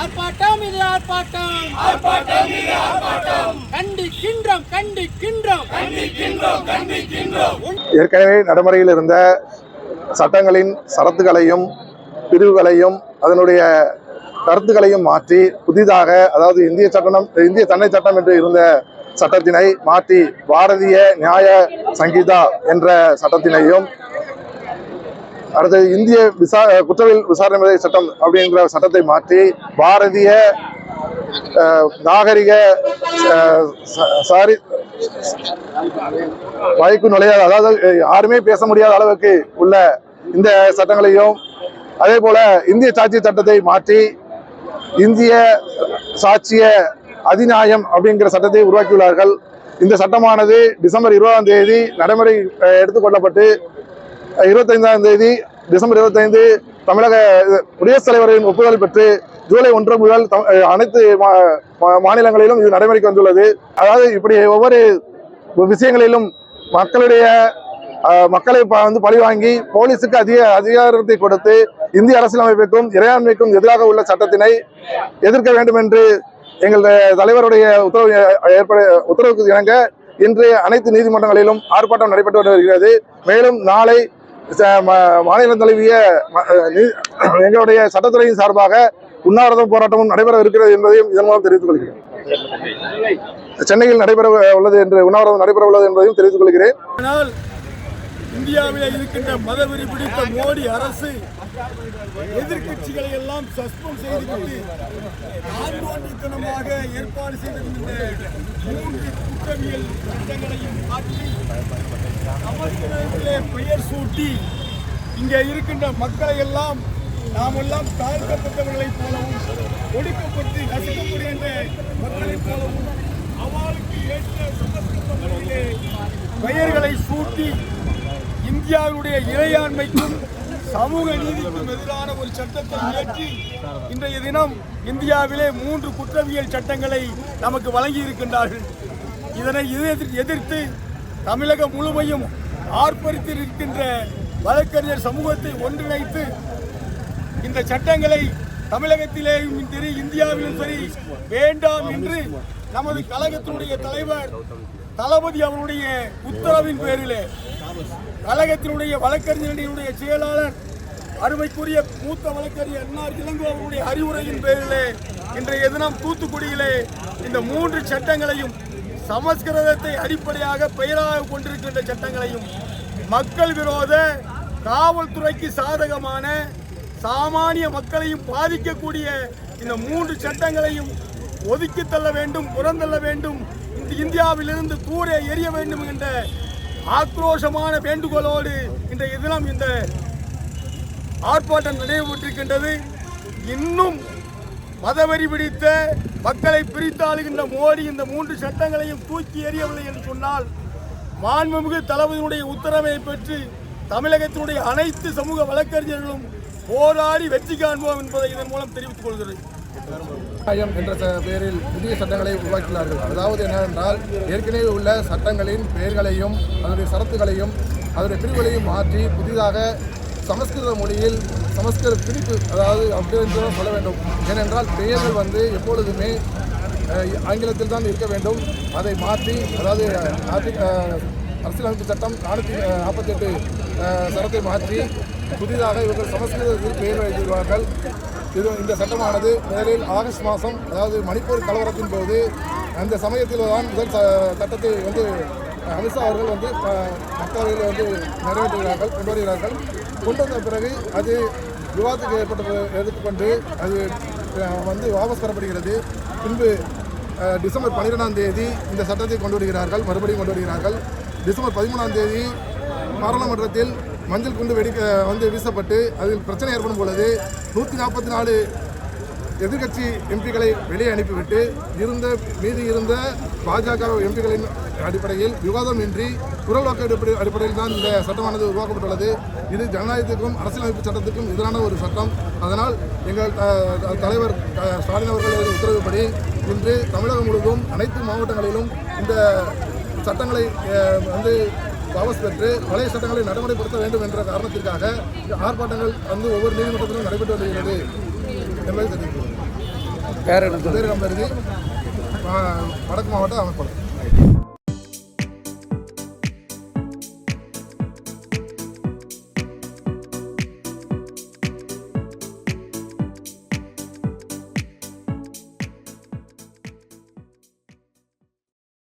ஆர்ப்பாட்டம் இது ஆர்ப்பாட்டம். ஆர்ப்பாட்டம் இது ஆர்ப்பாட்டம். கண்டிக்கின்றோம் கண்டிக்கின்றோம். கண்டிக்கின்றோம் கண்டிக்கின்றோம். ஏற்கனவே நடைமுறையில் இருந்த சட்டங்களின் சரத்துகளையும் பிரிவுகளையும் அதனுடைய கருத்துக்களையும் மாற்றி புதிதாக அதாவது இந்திய சட்டம் இந்திய தன்னை சட்டம் என்று இருந்த சட்டத்தினை மாற்றி பாரதிய நியாய சங்கீதா என்ற சட்டத்தினையும் அடுத்தது இந்திய விசா குற்றவியல் விசாரணை முறை சட்டம் அப்படிங்கிற சட்டத்தை மாற்றி பாரதிய நாகரிக ச- சாரி வாய்க்கு நுழையாத அதாவது யாருமே பேச முடியாத அளவுக்கு உள்ள இந்த சட்டங்களையும் அதே போல இந்திய சாட்சிய சட்டத்தை மாற்றி இந்திய சாட்சிய அதிநாயம் அப்படிங்கிற சட்டத்தை உருவாக்கியுள்ளார்கள். இந்த சட்டமானது டிசம்பர் இருபதாம் தேதி நடைமுறை எடுத்துக்கொள்ளப்பட்டு இருபத்தைந்தாம் தேதி டிசம்பர் இருபத்தைந்து தமிழக குடியரசுத் தலைவரின் ஒப்புதல் பெற்று ஜூலை ஒன்று முதல் அனைத்து மா- மா- மாநிலங்களிலும் இது நடைமுறைக்கு வந்துள்ளது. அதாவது இப்படி ஒவ்வொரு விஷயங்களிலும் மக்களுடைய மக்களை வந்து பழிவாங்கி போலீஸுக்கு அதிக அதிகாரத்தை கொடுத்து இந்திய அரசியலமைப்புக்கும் இறையாண்மைக்கும் எதிராக உள்ள சட்டத்தினை எதிர்க்க வேண்டும் என்று எங்களுடைய தலைவருடைய உத்தரவு ஏற்பட உத்தரவுக்கு இணங்க இன்று அனைத்து நீதிமன்றங்களிலும் ஆர்ப்பாட்டம் நடைபெற்று வருகிறது. மேலும் நாளை மாநில தலைவிய ம- எங்களுடைய சட்டத்துறையின் சார்பாக உண்ணாவிரத போராட்டமும் நடைபெற இருக்கிறது என்பதையும் இதன் மூலம் தெரிவித்துக் கொள்கிறேன். சென்னையில் நடைபெற உள்ளது என்று உண்ணாவிரதம் நடைபெற உள்ளது என்பதையும் தெரிவித்துக் கொள்கிறேன். ஆனால் இந்தியாவில் இருக்கின்ற மதவெறி பிடித்த மோடி அரசு எதிர்கட்சிகளை எல்லாம் சஸ்பெண்ட் செய்துவிட்டு ஏற்பாடு செய்திருந்த மூன்று குற்றவியல் சட்டங்களையும் மாற்றி சமஸ்கிருதத்திலே பெயர் சூட்டி இங்கே இருக்கின்ற மக்களை எல்லாம் நாமெல்லாம் தாழ்த்தப்பட்டவர்களைப் போலவும் ஒடுக்கப்பட்டு நசுக்கப்படுகின்ற மக்களைப் போலவும் அவளுக்கு ஏற்ற பெயர்களை சூட்டி இந்தியாவுடைய இறையாண்மைக்கும் சமூக நீதிக்கும் எதிரான ஒரு சட்டத்தை இயற்றி இன்றைய தினம் இந்தியாவிலே மூன்று குற்றவியல் சட்டங்களை நமக்கு வழங்கி இருக்கின்றார்கள் இதனை எதிர்- எதிர்த்து தமிழகம் முழுமையும் ஆர்ப்பரித்திருக்கின்ற வழக்கறிஞர் சமூகத்தை ஒன்றிணைத்து இந்த சட்டங்களை தமிழகத்திலேயும் சரி இந்தியாவிலும் சரி வேண்டாம் என்று நமது கழகத்தினுடைய தலைவர் தளபதி அவருடைய உத்தரவின் பேரிலே கழகத்தினுடைய வழக்கறிஞர்களுடைய செயலாளர் அருமைக்குரிய மூத்த வழக்கறிஞர் என்ஆர் இளங்கோ அவருடைய அறிவுரையின் பேரிலே இன்றைய தினம் தூத்துக்குடியிலே இந்த மூன்று சட்டங்களையும் சமஸ்கிருதத்தை அடிப்படையாக பெயராக கொண்டிருக்கின்ற சட்டங்களையும் மக்கள் விரோத காவல்துறைக்கு சாதகமான சாமானிய மக்களையும் பாதிக்கக்கூடிய இந்த மூன்று சட்டங்களையும் ஒதுக்கி தள்ள வேண்டும் புறந்தள்ள வேண்டும் இந்த இந்தியாவிலிருந்து தூரே எரிய வேண்டும் என்ற ஆக்ரோஷமான வேண்டுகோளோடு இன்றைய தினம் இந்த ஆர்ப்பாட்டம் நடைபெற்றிருக்கின்றது. இன்னும் மதவெறி பிடித்த மக்களை பிரித்தாளுகின்ற மோடி இந்த மூன்று சட்டங்களையும் தூக்கி எறியவில்லை என்று சொன்னால் மாண்புமிகு தளபதியினுடைய உத்தரவை பெற்று தமிழகத்தினுடைய அனைத்து சமூக வழக்கறிஞர்களும் போராடி வெற்றி காண்போம் என்பதை இதன் மூலம் தெரிவித்துக் கொள்கிறேன். என்ற பெயரில் புதிய சட்டங்களை உருவாக்கினார்கள் அதாவது என்னவென்றால் ஏற்கனவே உள்ள சட்டங்களின் பெயர்களையும் அதனுடைய சரத்துகளையும் அதனுடைய பிரிவுகளையும் மாற்றி புதிதாக சமஸ்கிருத மொழியில் சமஸ்கிருத பிரிப்பு அதாவது அப்படின்னு சொல்ல வேண்டும். ஏனென்றால் பெயர்கள் வந்து எப்பொழுதுமே ஆங்கிலத்தில் தான் இருக்க வேண்டும். அதை மாற்றி அதாவது அரசியலமைப்பு சட்டம் நானூற்றி நாற்பத்தி எட்டு சரத்தை மாற்றி புதிதாக இவர்கள் சமஸ்கிருதத்தில் பெயர் எழுதியுள்ளார்கள் இது இந்த சட்டமானது முதலில் ஆகஸ்ட் மாதம் அதாவது மணிப்பூர் கலவரத்தின் போது அந்த சமயத்தில் தான் முதல் சட்டத்தை வந்து அமித்ஷா அவர்கள் வந்து மக்களவையில் வந்து நிறைவேற்றுகிறார்கள் கொண்டு வருகிறார்கள் கொண்டு வந்த பிறகு அது விவாதத்துக்கு ஏற்பட்டது எடுத்துக்கொண்டு அது வந்து வாபஸ் பெறப்படுகிறது. பின்பு டிசம்பர் பன்னிரெண்டாம் தேதி இந்த சட்டத்தை கொண்டு வருகிறார்கள் மறுபடியும் கொண்டு வருகிறார்கள். டிசம்பர் பதிமூணாம் தேதி பாராளுமன்றத்தில் மஞ்சள் குண்டு வெடிக்க வந்து வீசப்பட்டு அதில் பிரச்சனை ஏற்படும் பொழுது நூற்றி நாற்பத்தி நாலு எதிர்க்கட்சி எம்பிக்களை வெளியே அனுப்பிவிட்டு இருந்த மீதி இருந்த பாஜக எம்பிக்களின் அடிப்படையில் விவாதம் இன்றி குரல் வாக்கு அடிப்படை- அடிப்படையில் தான் இந்த சட்டமானது உருவாக்கப்பட்டுள்ளது. இது ஜனநாயகத்துக்கும் அரசியலமைப்பு சட்டத்துக்கும் எதிரான ஒரு சட்டம். அதனால் எங்கள் தலைவர் ஸ்டாலின் அவர்களது உத்தரவுப்படி இன்று தமிழகம் முழுவதும் அனைத்து மாவட்டங்களிலும் இந்த சட்டங்களை வந்து வாபஸ் பெற்று பழைய சட்டங்களை நடைமுறைப்படுத்த வேண்டும் என்ற காரணத்திற்காக ஆர்ப்பாட்டங்கள் வந்து ஒவ்வொரு நீதிமன்றத்திலும் நடைபெற்று வருகிறது. என்பதை பெருதி வடக்கு மாவட்ட அமைப்பாளர்.